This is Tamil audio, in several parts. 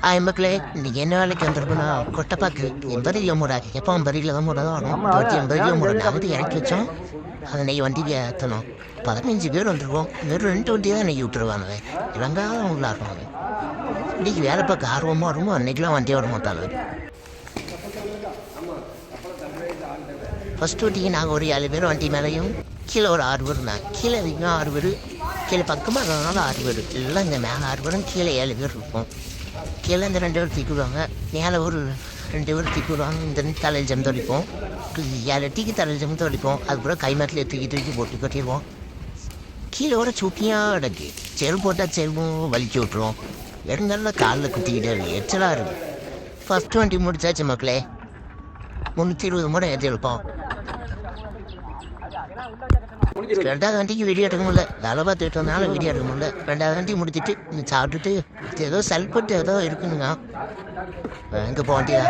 ஆய் மக்களே இன்னைக்கு என்ன வேலைக்கு வந்திருக்குன்னா கொட்டப்பாக்கு எண்பது கிலோமீட்டர் எப்போ ஐம்பது கிலோமீட்டர் தான் வரும் இருபத்தி எண்பது கிலோமீட்டர் நாற்பது இறக்கி வச்சோம் அதை நெய் வண்டிக்கு ஏற்றணும் பதினஞ்சு பேர் வந்துருக்கோம் வெறும் ரெண்டு வண்டி தான் நெய் விட்டுருவாங்க இறங்காத அவங்களா இருக்கும் இன்னைக்கு வேலை பார்க்க ஆர்வமாக வருமோ அன்னைக்கெலாம் வண்டி வர மாட்டாங்க ஃபஸ்ட் வண்டிக்கு நாங்கள் ஒரு ஏழு பேர் வண்டி மேலேயும் கீழே ஒரு ஆறு பேர் நான் கீழே அதிகமாக ஆறு பேர் கீழே பக்கமாக இருந்தாலும் ஆறு பேர் எல்லாம் இந்த மேலே ஆறு பேரும் கீழே ஏழு பேர் இருப்போம் கீழே இந்த ரெண்டு பேர் தூக்கிடுவாங்க மேலே ஒரு ரெண்டு பேர் தூக்கிடுவாங்க இந்த தலையில் ஜம் தொடிப்போம் ஏழு டீக்கு தலையில் ஜம் தொடிப்போம் அதுக்கப்புறம் கைமாட்டில் தூக்கி தூக்கி போட்டு கட்டிடுவோம். கீழே ஒரு சுட்டியாக கிடக்கு செருப்பு போட்டால் செருப்பும் வலிச்சு விட்ருவோம் இருந்தாலும் காலில் குத்திக்கிட்டே எச்சலாக இருக்கும். ஃபஸ்ட் டுவெண்ட்டி முடிச்சாச்சு மக்களே. முந்நூற்றி இருபது மூட ஏற்றி எழுப்போம். ரெண்டாவது வண்டிக்கு வீடியோ எடுக்க முடியல. வேலை பார்த்துட்டு வந்தாலும் வீடியோ எடுக்க முடியல. ரெண்டாவது வண்டி முடிச்சுட்டு சாப்பிட்டுட்டு ஏதோ சல்பட்டு ஏதோ இருக்குனுங்க. எங்கே போக வேண்டியதா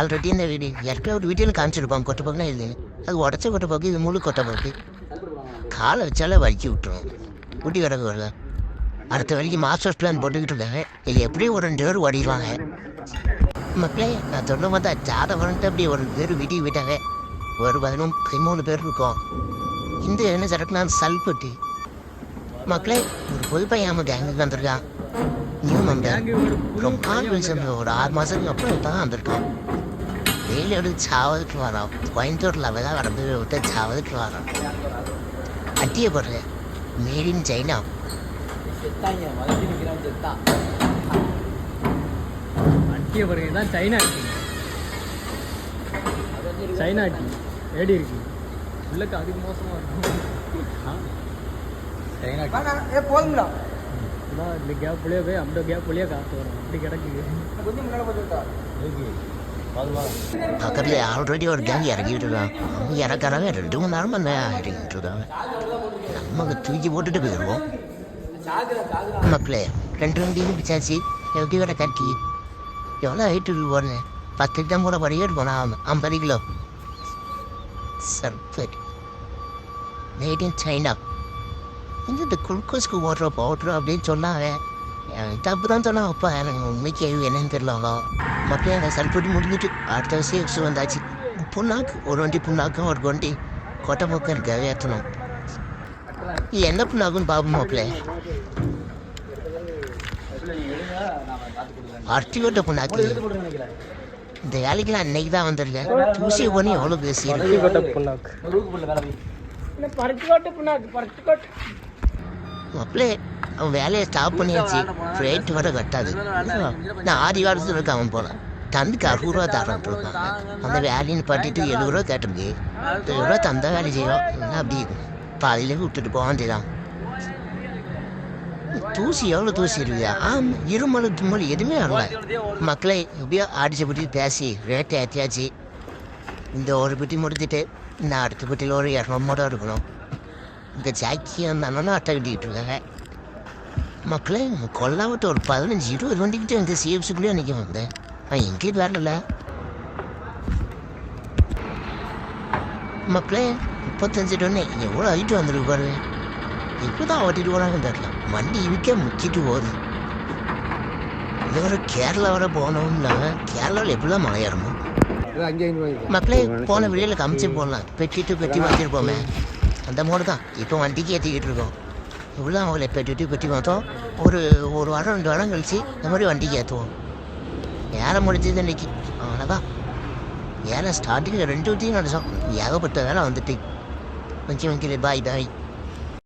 ஆல்ரெடி இந்த வீடு ஏற்கனவே ஒரு வீடியோவில் காமிச்சிருப்பான் கொட்டைப்பாக்குனா இல்லைன்னு. அது உடச்ச கொட்டைப்பாக்கு இது முழு கொட்டைப்பாக்கு காலை வச்சாலே வலிக்கி விட்டுரும். ஊட்டி கிடக்கு வரல அடுத்த வரைக்கு மாஸ்டர் பிளான் போட்டுக்கிட்டு இருக்காங்க. இது எப்படியும் ஒரு ரெண்டு பேர் ஓடிடுவாங்க. மக்களே நான் சொன்ன பார்த்தா ஜாதை அப்படியே அப்படி ஒரு பேர் வீட்டுக்கு போயிட்டாங்க. ஒரு பதினும் பதிமூணு பேர் இருக்கோம். இந்த என்ன சரக்குனா சல்பட்டி மக்களே ஒரு புது பையன் நம்ம கேங்குக்கு வந்திருக்கான். நியூ மெம்பர் ரொம்ப நாள் ஒரு ஆறு மாதத்துக்கு அப்புறம் தான் வந்திருக்கான். டெய்லி எடுத்து சாவதுக்கு வரோம் கோயம்புத்தூரில் தான் வரம்பு விட்டு சாவதுக்கு வரோம் அட்டிய போடுறேன் மேட் இன் சைனா. அட்டிய பாருங்க தான் சைனா சைனா டீ ஏடி இருக்கு. உள்ளக்க அதுக்கு மோசமாக இருக்கும் ஏ போதுங்களா இதான் இந்த கேப்லேயே போய் அந்த கேப்லேயே காசு வரும். அப்படி கிடக்கு கொஞ்சம் முன்னாடி பார்த்துட்டா பக்கத்தில் ஆல்ரெடி ஒரு கேங் இறக்கிட்டு இருக்கான் அவங்க இறக்கறாங்க ரெண்டு மணி நேரம் பண்ண இறங்கிட்டு இருக்காங்க. நமக்கு தூக்கி போட்டுட்டு போயிடுவோம் மக்களே ரெண்டு வண்டியும் பிச்சாச்சு. எப்படி வர கட்டி? எவ்வளோ ஹைட்டு போடுங்க பத்து கிலோ கூட படிக்கிட்டு போனா ஐம்பது கிலோ. சர்ஃபட் மேட் இன் சைனா இந்த குளுக்கோஸ்க்கு ஓட்டுற பவுட்ரு அப்படின்னு சொன்னாங்க எனக்கு தப்பு தான் சொன்னா அப்பா எனக்கு உண்மைக்கு என்னன்னு தெரியல மக்களே அந்த சல்பட்டு முடிஞ்சிட்டு அடுத்த விஷயம் வந்தாச்சு புண்ணாக்கு ஒரு வண்டி புண்ணாக்கும் ஒரு வண்டி கொட்டை பக்கம் இருக்காது ஏற்றணும் இது என்ன புண்ணாக்குன்னு பாபு மாப்பிள்ளை அர்த்தி கொட்ட புண்ணாக்கு இந்த வேலைக்கெல்லாம் அன்னைக்கு தான் வந்திருக்கேன் தூசி பண்ணி எவ்வளோ பேசியிருக்கு? பறிச்சுக்கோட்டு புண்ணாக்கு. பறிச்சுக்கோட்டு மாப்பிள்ளை அவன் வேலையை ஸ்டாப் பண்ணியாச்சு. ரேட் வர கட்டாது. நான் ஆதி வாரத்தில் இருக்க அவன் போனான் தந்துக்கு அறுபது ரூபா தரேன் இருக்காங்க அந்த வேலைன்னு பட்டிட்டு எழுபது ரூபா கேட்டிருக்கு. எழுபது ரூபா தந்தா வேலை செய்யும் அப்படி பாதியிலே விட்டுட்டு போக வேண்டியதான் தூசி எவ்வளோ தூசி இருக்குது ஆம் இருமல் தும்மல் எதுவுமே வரல மக்களை எப்படியோ அடிச்சு பிடிச்சி பேசி ரேட்டை ஏற்றியாச்சு இந்த ஒரு பெட்டி முடிச்சுட்டு நான் அடுத்த பெட்டியில் ஒரு இரநூறு மூட்டை இருக்கணும் இந்த ஜாக்கி அந்த அண்ணனும் அட்டை இருக்காங்க. மக்களே கொல்லாமட்டு ஒரு பதினஞ்சு இருபது வண்டிக்கிட்டே இந்த சிஎஃப்சிக்குள்ளேயே அன்றைக்கி வந்தேன். நான் எங்கேயும் வரல. மக்களே முப்பத்தஞ்சு டொன்னு எவ்வளோ ஹைட்டு வந்துருக்கு பாருங்க. இப்போ தான் ஓட்டிட்டு போனாங்கன்னு தெரியல வண்டி இதுக்கே முக்கிட்டு போகுது இது கேரளா வர போனோம்னா கேரளாவில் எப்படிலாம் மழை ஏறணும் மக்களே போன வெளியில் கமிச்சு போடலாம் பெட்டிட்டு பெட்டி வச்சிருப்போமே அந்த மோடு தான் இப்போ வண்டிக்கு ஏற்றிக்கிட்டு இருக்கோம் இவ்வளோ அவங்கள பெட்டிட்டு பெட்டி பார்த்தோம் ஒரு ஒரு வாரம் ரெண்டு வாரம் கழிச்சு இந்த மாதிரி வண்டிக்கு ஏற்றுவோம் வேலை முடிஞ்சது இன்னைக்கு அவ்வளோதான் வேலை ஸ்டார்டிங்கில் ரெண்டு வண்டியும் நடிச்சோம் ஏகப்பட்ட வேலை வந்துட்டு கொஞ்சம் வைக்கல பாய் பாய்